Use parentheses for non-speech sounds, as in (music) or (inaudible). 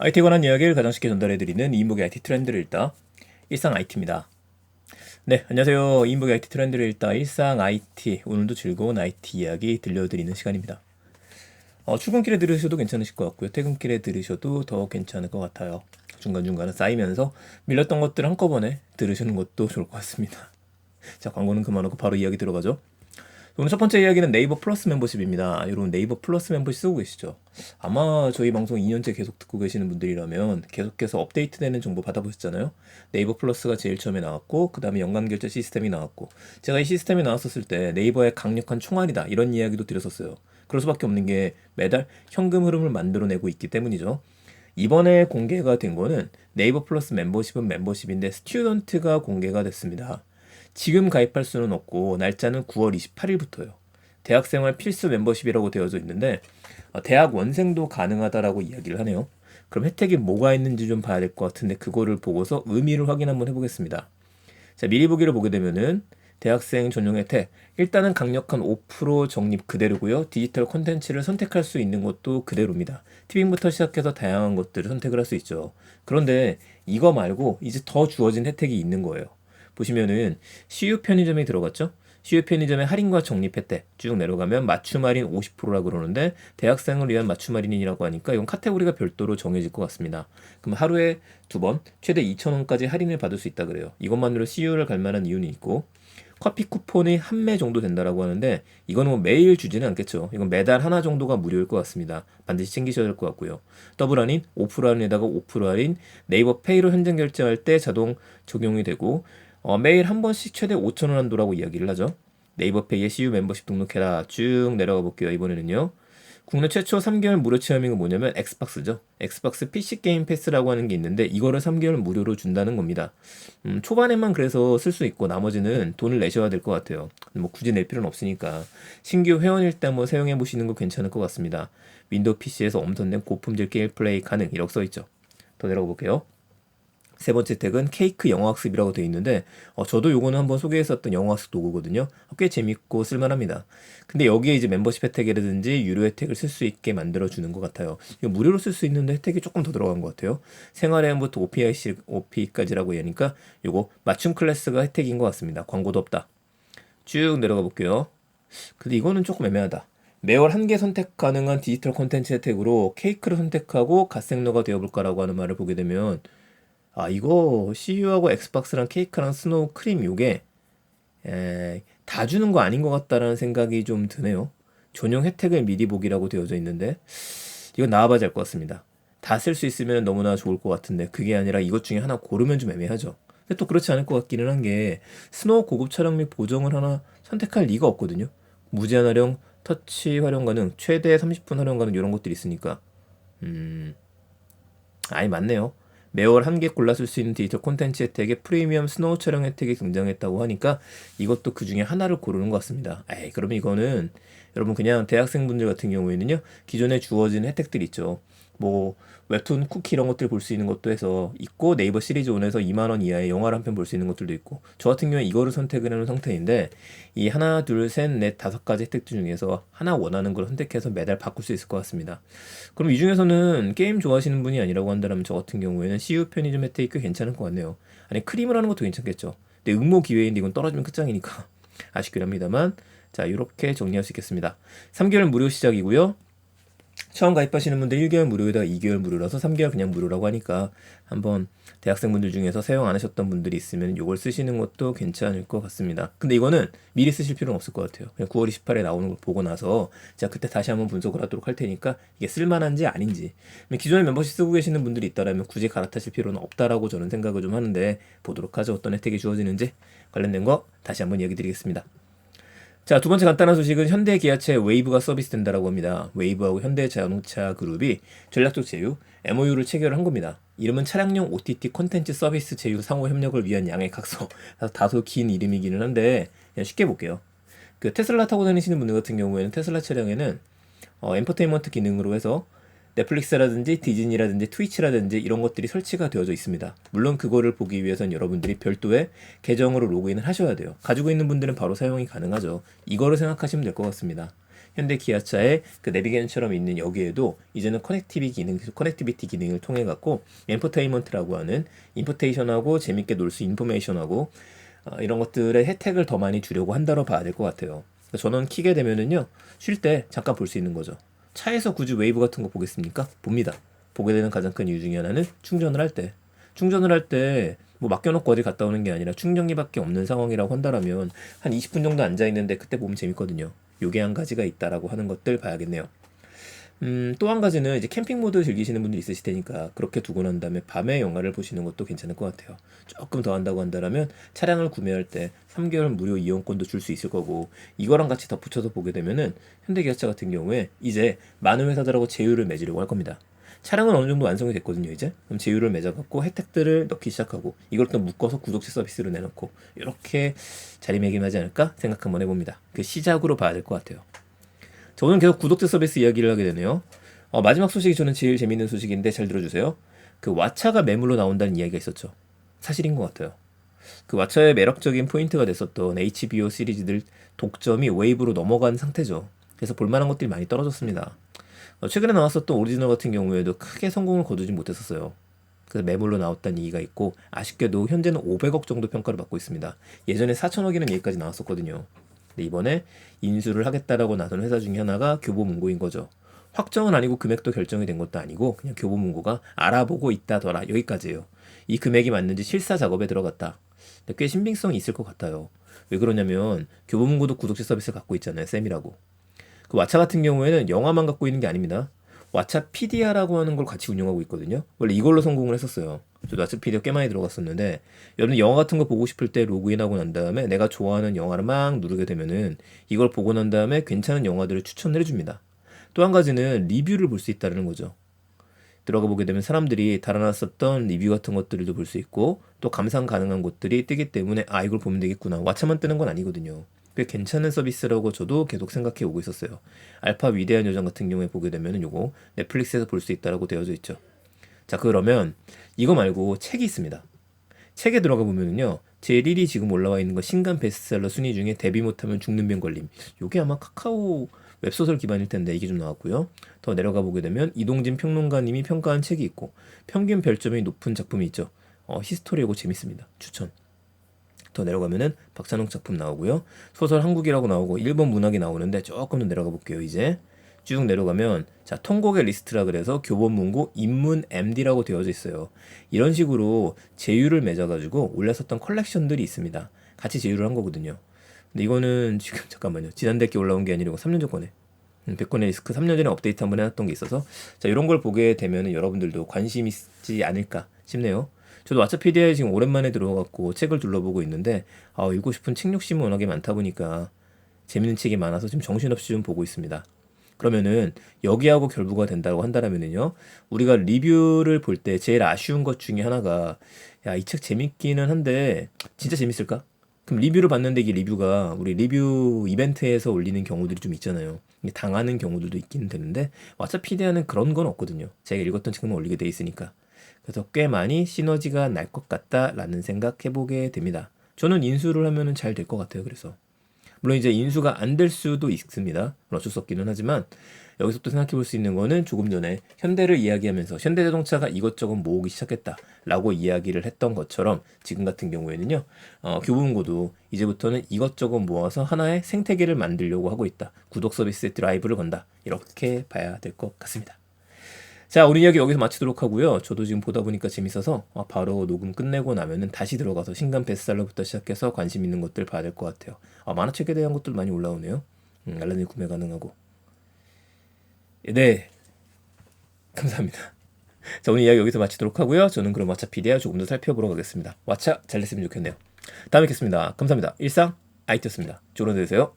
IT에 관한 이야기를 가장 쉽게 전달해드리는 이인복의 IT 트렌드를 읽다 일상 IT입니다. 네, 안녕하세요. 이인복의 IT 트렌드를 읽다 일상 IT 오늘도 즐거운 IT 이야기 들려드리는 시간입니다. 어, 출근길에 들으셔도 괜찮으실 것 같고요. 퇴근길에 들으셔도 더 괜찮을 것 같아요. 중간중간에 쌓이면서 밀렸던 것들 한꺼번에 들으시는 것도 좋을 것 같습니다. (laughs) 자, 광고는 그만하고 바로 이야기 들어가죠. 오늘 첫 번째 이야기는 네이버 플러스 멤버십입니다. 여러분 네이버 플러스 멤버십 쓰고 계시죠? 아마 저희 방송 2년째 계속 듣고 계시는 분들이라면 계속해서 업데이트되는 정보 받아보셨잖아요. 네이버 플러스가 제일 처음에 나왔고 그 다음에 연간 결제 시스템이 나왔고 제가 이 시스템이 나왔었을 때 네이버의 강력한 총알이다 이런 이야기도 드렸었어요. 그럴 수밖에 없는 게 매달 현금 흐름을 만들어내고 있기 때문이죠. 이번에 공개가 된 거는 네이버 플러스 멤버십은 멤버십인데 스튜던트가 공개가 됐습니다. 지금 가입할 수는 없고 날짜는 9월 28일부터요. 대학생활 필수 멤버십이라고 되어져 있는데 어, 대학 원생도 가능하다라고 이야기를 하네요. 그럼 혜택이 뭐가 있는지 좀 봐야 될 것 같은데 그거를 보고서 의미를 확인 한번 해보겠습니다. 자 미리 보기를 보게 되면은 대학생 전용 혜택 일단은 강력한 5% 적립 그대로고요. 디지털 콘텐츠를 선택할 수 있는 것도 그대로입니다. 티빙부터 시작해서 다양한 것들을 선택을 할 수 있죠. 그런데 이거 말고 이제 더 주어진 혜택이 있는 거예요. 보시면은 CU 편의점에 들어갔죠? CU 편의점의 할인과 적립 혜택 쭉 내려가면 맞춤 할인 50%라 그러는데 대학생을 위한 맞춤 할인이라고 하니까 이건 카테고리가 별도로 정해질 것 같습니다. 그럼 하루에 두 번 최대 2,000원까지 할인을 받을 수 있다 그래요. 이것만으로 CU를 갈 만한 이유는 있고 커피 쿠폰이 한 매 정도 된다라고 하는데 이거는 뭐 매일 주지는 않겠죠. 이건 매달 하나 정도가 무료일 것 같습니다. 반드시 챙기셔야 될 것 같고요. 더블 할인, 5% 할인에다가 5% 할인, 네이버 페이로 현장 결제할 때 자동 적용이 되고 어, 매일 한 번씩 최대 5천 원 한도라고 이야기를 하죠. 네이버페이에 CU 멤버십 등록해라 쭉 내려가 볼게요. 이번에는요. 국내 최초 3개월 무료 체험이 뭐냐면 엑스박스죠. 엑스박스 PC 게임 패스라고 하는 게 있는데 이거를 3개월 무료로 준다는 겁니다. 음, 초반에만 그래서 쓸 수 있고 나머지는 돈을 내셔야 될 것 같아요. 뭐 굳이 낼 필요는 없으니까 신규 회원일 때 한번 사용해 보시는 거 괜찮을 것 같습니다. 윈도우 PC에서 엄선된 고품질 게임 플레이 가능 이렇게 써 있죠. 더 내려가 볼게요. 세 번째 택은 케이크 영어학습이라고 되어 있는데 어, 저도 요거는 한번 소개했었던 영어학습 도구거든요. 꽤 재밌고 쓸만합니다. 근데 여기에 이제 멤버십 혜택이라든지 유료 혜택을 쓸 수 있게 만들어 주는 것 같아요. 이거 무료로 쓸 수 있는데 혜택이 조금 더 들어간 것 같아요. 생활회원부터 OPI, OP까지라고 하니까 요거 맞춤 클래스가 혜택인 것 같습니다. 광고도 없다. 쭉 내려가 볼게요. 근데 이거는 조금 애매하다. 매월 한 개 선택 가능한 디지털 콘텐츠 혜택으로 케이크를 선택하고 갓생러가 되어볼까라고 하는 말을 보게 되면 아 이거 CU하고 엑스박스랑 케이크랑 스노우 크림 요게 에, 다 주는 거 아닌 것 같다라는 생각이 좀 드네요. 전용 혜택을 미리 보기라고 되어져 있는데 이건 나와봐야 될 것 같습니다. 다 쓸 수 있으면 너무나 좋을 것 같은데 그게 아니라 이것 중에 하나 고르면 좀 애매하죠. 근데 또 그렇지 않을 것 같기는 한 게 스노우 고급 촬영 및 보정을 하나 선택할 리가 없거든요. 무제한 활용, 터치 활용 가능, 최대 30분 활용 가능 이런 것들이 있으니까 음 아이 맞네요. 매월 한 개 골라 쓸 수 있는 디지털 콘텐츠 혜택에 프리미엄 스노우 촬영 혜택이 등장했다고 하니까 이것도 그 중에 하나를 고르는 것 같습니다. 에이, 그러면 이거는 여러분 그냥 대학생분들 같은 경우에는요, 기존에 주어진 혜택들 있죠. 뭐 웹툰 쿠키 이런 것들 볼 수 있는 것도 해서 있고 네이버 시리즈 온에서 2만 원 이하의 영화를 한 편 볼 수 있는 것들도 있고 저 같은 경우에 이거를 선택을 해놓은 상태인데 이 하나 둘 셋 넷 다섯 가지 혜택 중에서 하나 원하는 걸 선택해서 매달 바꿀 수 있을 것 같습니다. 그럼 이 중에서는 게임 좋아하시는 분이 아니라고 한다면 저 같은 경우에는 CU 편의점 혜택이 꽤 괜찮을 것 같네요. 아니 크림을 하는 것도 괜찮겠죠. 근데 응모 기회인데 이건 떨어지면 끝장이니까 (laughs) 아쉽긴 합니다만 자 이렇게 정리할 수 있겠습니다. 3개월 무료 시작이고요. 처음 가입하시는 분들 1개월 무료에다가 2개월 무료라서 3개월 그냥 무료라고 하니까 한번 대학생분들 중에서 사용 안 하셨던 분들이 있으면 이걸 쓰시는 것도 괜찮을 것 같습니다. 근데 이거는 미리 쓰실 필요는 없을 것 같아요. 그냥 9월 28일에 나오는 걸 보고 나서 제가 그때 다시 한번 분석을 하도록 할 테니까 이게 쓸만한지 아닌지 기존에 멤버십 쓰고 계시는 분들이 있다라면 굳이 갈아타실 필요는 없다라고 저는 생각을 좀 하는데 보도록 하죠. 어떤 혜택이 주어지는지 관련된 거 다시 한번 얘기 드리겠습니다. 자, 두 번째 간단한 소식은 현대 기아차 웨이브가 서비스된다라고 합니다. 웨이브하고 현대 자동차 그룹이 전략적 제휴 MOU를 체결한 겁니다. 이름은 차량용 OTT 콘텐츠 서비스 제휴 상호 협력을 위한 양해 각서. (laughs) 다소 긴 이름이기는 한데 그냥 쉽게 볼게요. 그 테슬라 타고 다니시는 분들 같은 경우에는 테슬라 차량에는 어, 엔터테인먼트 기능으로 해서 넷플릭스라든지 디즈니라든지 트위치라든지 이런 것들이 설치가 되어져 있습니다. 물론 그거를 보기 위해선 여러분들이 별도의 계정으로 로그인을 하셔야 돼요. 가지고 있는 분들은 바로 사용이 가능하죠. 이거를 생각하시면 될 것 같습니다. 현대 기아차의 그 내비게이션처럼 있는 여기에도 이제는 커넥티비 기능, 커넥티비티 기능을 통해 갖고 엔터테인먼트라고 하는 인포테이션하고 재밌게 놀 수 인포메이션하고 어, 이런 것들의 혜택을 더 많이 주려고 한다로 봐야 될 것 같아요. 저는 키게 되면은요 쉴 때 잠깐 볼 수 있는 거죠. 차에서 굳이 웨이브 같은 거 보겠습니까? 봅니다. 보게 되는 가장 큰 이유 중에 하나는 충전을 할 때. 충전을 할 때 뭐 맡겨놓고 어디 갔다 오는 게 아니라 충전기밖에 없는 상황이라고 한다라면 한 20분 정도 앉아 있는데 그때 보면 재밌거든요. 요게 한 가지가 있다라고 하는 것들 봐야겠네요. 음, 또 한 가지는 이제 캠핑 모드 즐기시는 분들이 있으실 테니까 그렇게 두고 난 다음에 밤에 영화를 보시는 것도 괜찮을 것 같아요. 조금 더 한다고 한다면 차량을 구매할 때 3개월 무료 이용권도 줄 수 있을 거고 이거랑 같이 덧붙여서 보게 되면은 현대기아차 같은 경우에 이제 많은 회사들하고 제휴를 맺으려고 할 겁니다. 차량은 어느 정도 완성이 됐거든요 이제 그럼 제휴를 맺어갖고 혜택들을 넣기 시작하고 이걸 또 묶어서 구독제 서비스로 내놓고 이렇게 자리매김하지 않을까 생각 한번 해봅니다 그 시작으로 봐야 될 것 같아요 저는 계속 구독제 서비스 이야기를 하게 되네요 어, 마지막 소식이 저는 제일 재밌는 소식인데 잘 들어주세요 그 왓차가 매물로 나온다는 이야기가 있었죠 사실인 것 같아요 그 왓차의 매력적인 포인트가 됐었던 HBO 시리즈들 독점이 웨이브로 넘어간 상태죠 그래서 볼만한 것들이 많이 떨어졌습니다 어, 최근에 나왔었던 오리지널 같은 경우에도 크게 성공을 거두지 못했었어요. 그래서 매물로 나왔다는 얘기가 있고 아쉽게도 현재는 500억 정도 평가를 받고 있습니다. 예전에 4천억이라는 얘기까지 나왔었거든요. 근데 이번에 인수를 하겠다라고 나선 회사 중에 하나가 교보문고인 거죠. 확정은 아니고 금액도 결정이 된 것도 아니고 그냥 교보문고가 알아보고 있다더라 여기까지예요. 이 금액이 맞는지 실사 작업에 들어갔다. 꽤 신빙성이 있을 것 같아요. 왜 그러냐면 교보문고도 구독자 서비스 갖고 있잖아요. 쌤이라고. 그 왓챠 같은 경우에는 영화만 갖고 있는 게 아닙니다. 왓챠 PD야라고 하는 걸 같이 운영하고 있거든요. 원래 이걸로 성공을 했었어요. 저도 PD가 꽤 많이 들어갔었는데 여러분 영화 같은 거 보고 싶을 때 로그인하고 난 다음에 내가 좋아하는 영화를 막 누르게 되면은 이걸 보고 난 다음에 괜찮은 영화들을 추천을 해줍니다. 또 한 가지는 리뷰를 볼 수 있다는 거죠. 들어가 보게 되면 사람들이 달아놨었던 리뷰 같은 것들도 볼 수 있고 또 감상 가능한 곳들이 뜨기 때문에 아 이걸 보면 되겠구나 왓챠만 뜨는 건 아니거든요. 꽤 괜찮은 서비스라고 저도 계속 생각해 오고 있었어요. 알파 위대한 요정 같은 경우에 보게 되면은 요거 넷플릭스에서 볼 수 있다라고 되어져 있죠. 자 그러면 이거 말고 책이 있습니다. 책에 들어가 보면은요. 제1위 지금 올라와 있는 거 신간 베스트셀러 순위 중에 데뷔 못하면 죽는 병 걸림. 요게 아마 카카오 웹소설 기반일 텐데 이게 좀 나왔고요. 더 내려가 보게 되면 이동진 평론가님이 평가한 책이 있고 평균 별점이 높은 작품이 있죠. 어, 히스토리고 재밌습니다. 추천. 더 내려가면은 박찬욱 작품 나오고요. 소설 한국이라고 나오고 일본 문학이 나오는데 조금 더 내려가 볼게요. 이제 쭉 내려가면 자 통곡의 리스트라 그래서 교본문고 인문 MD라고 되어져 있어요. 이런 식으로 제휴를 맺어가지고 올렸었던 컬렉션들이 있습니다. 같이 제휴를 한 거거든요. 근데 이거는 (laughs) 지금 잠깐만요. 지난달께 올라온 게 아니고 3년 전 거네. 100권의 리스크 3년 전에 업데이트 한번 해놨던 게 있어서 자 이런 걸 보게 되면 여러분들도 관심 있지 않을까 싶네요. 저도 왓챠피디에 지금 오랜만에 들어가갖고 책을 둘러보고 있는데 아 읽고 싶은 책 욕심이 워낙에 많다 보니까 재밌는 책이 많아서 지금 정신없이 좀 보고 있습니다. 그러면은 여기하고 결부가 된다고 한다면은요 우리가 리뷰를 볼 때 제일 아쉬운 것 중에 하나가 야 이 책 재밌기는 한데 진짜 재밌을까? 그럼 리뷰를 봤는데 이게 리뷰가 우리 리뷰 이벤트에서 올리는 경우들이 좀 있잖아요. 당하는 경우들도 있기는 되는데 왓챠피디아는 그런 건 없거든요. 제가 읽었던 책만 올리게 돼 있으니까. 그래서 꽤 많이 시너지가 날 것 같다라는 생각 해보게 됩니다. 저는 인수를 하면은 잘될 것 같아요. 그래서 물론 이제 인수가 안 될 수도 있습니다. 어쩔 수 없기는 하지만 여기서 또 생각해 볼 수 있는 거는 조금 전에 현대를 이야기하면서 현대자동차가 이것저것 모으기 시작했다라고 이야기를 했던 것처럼 지금 같은 경우에는요 어, 교보문고도 이제부터는 이것저것 모아서 하나의 생태계를 만들려고 하고 있다. 구독 서비스에 드라이브를 건다. 이렇게 봐야 될 것 같습니다. 자, 우리 이야기 여기서 마치도록 하고요. 저도 지금 보다 보니까 재밌어서 아, 바로 녹음 끝내고 나면은 다시 들어가서 신간 베스트셀러부터 시작해서 관심 있는 것들 봐야 될 것 같아요. 아, 만화책에 대한 것들 많이 올라오네요. 음, 알라딘 구매 가능하고. 네. 감사합니다. (laughs) 자, 오늘 이야기 여기서 마치도록 하고요. 저는 그럼 왓챠 PD야 조금 더 살펴보러 가겠습니다. 왓챠 잘 됐으면 좋겠네요. 다음에 뵙겠습니다. 감사합니다. 일상 아이티였습니다. 좋은 하루 되세요.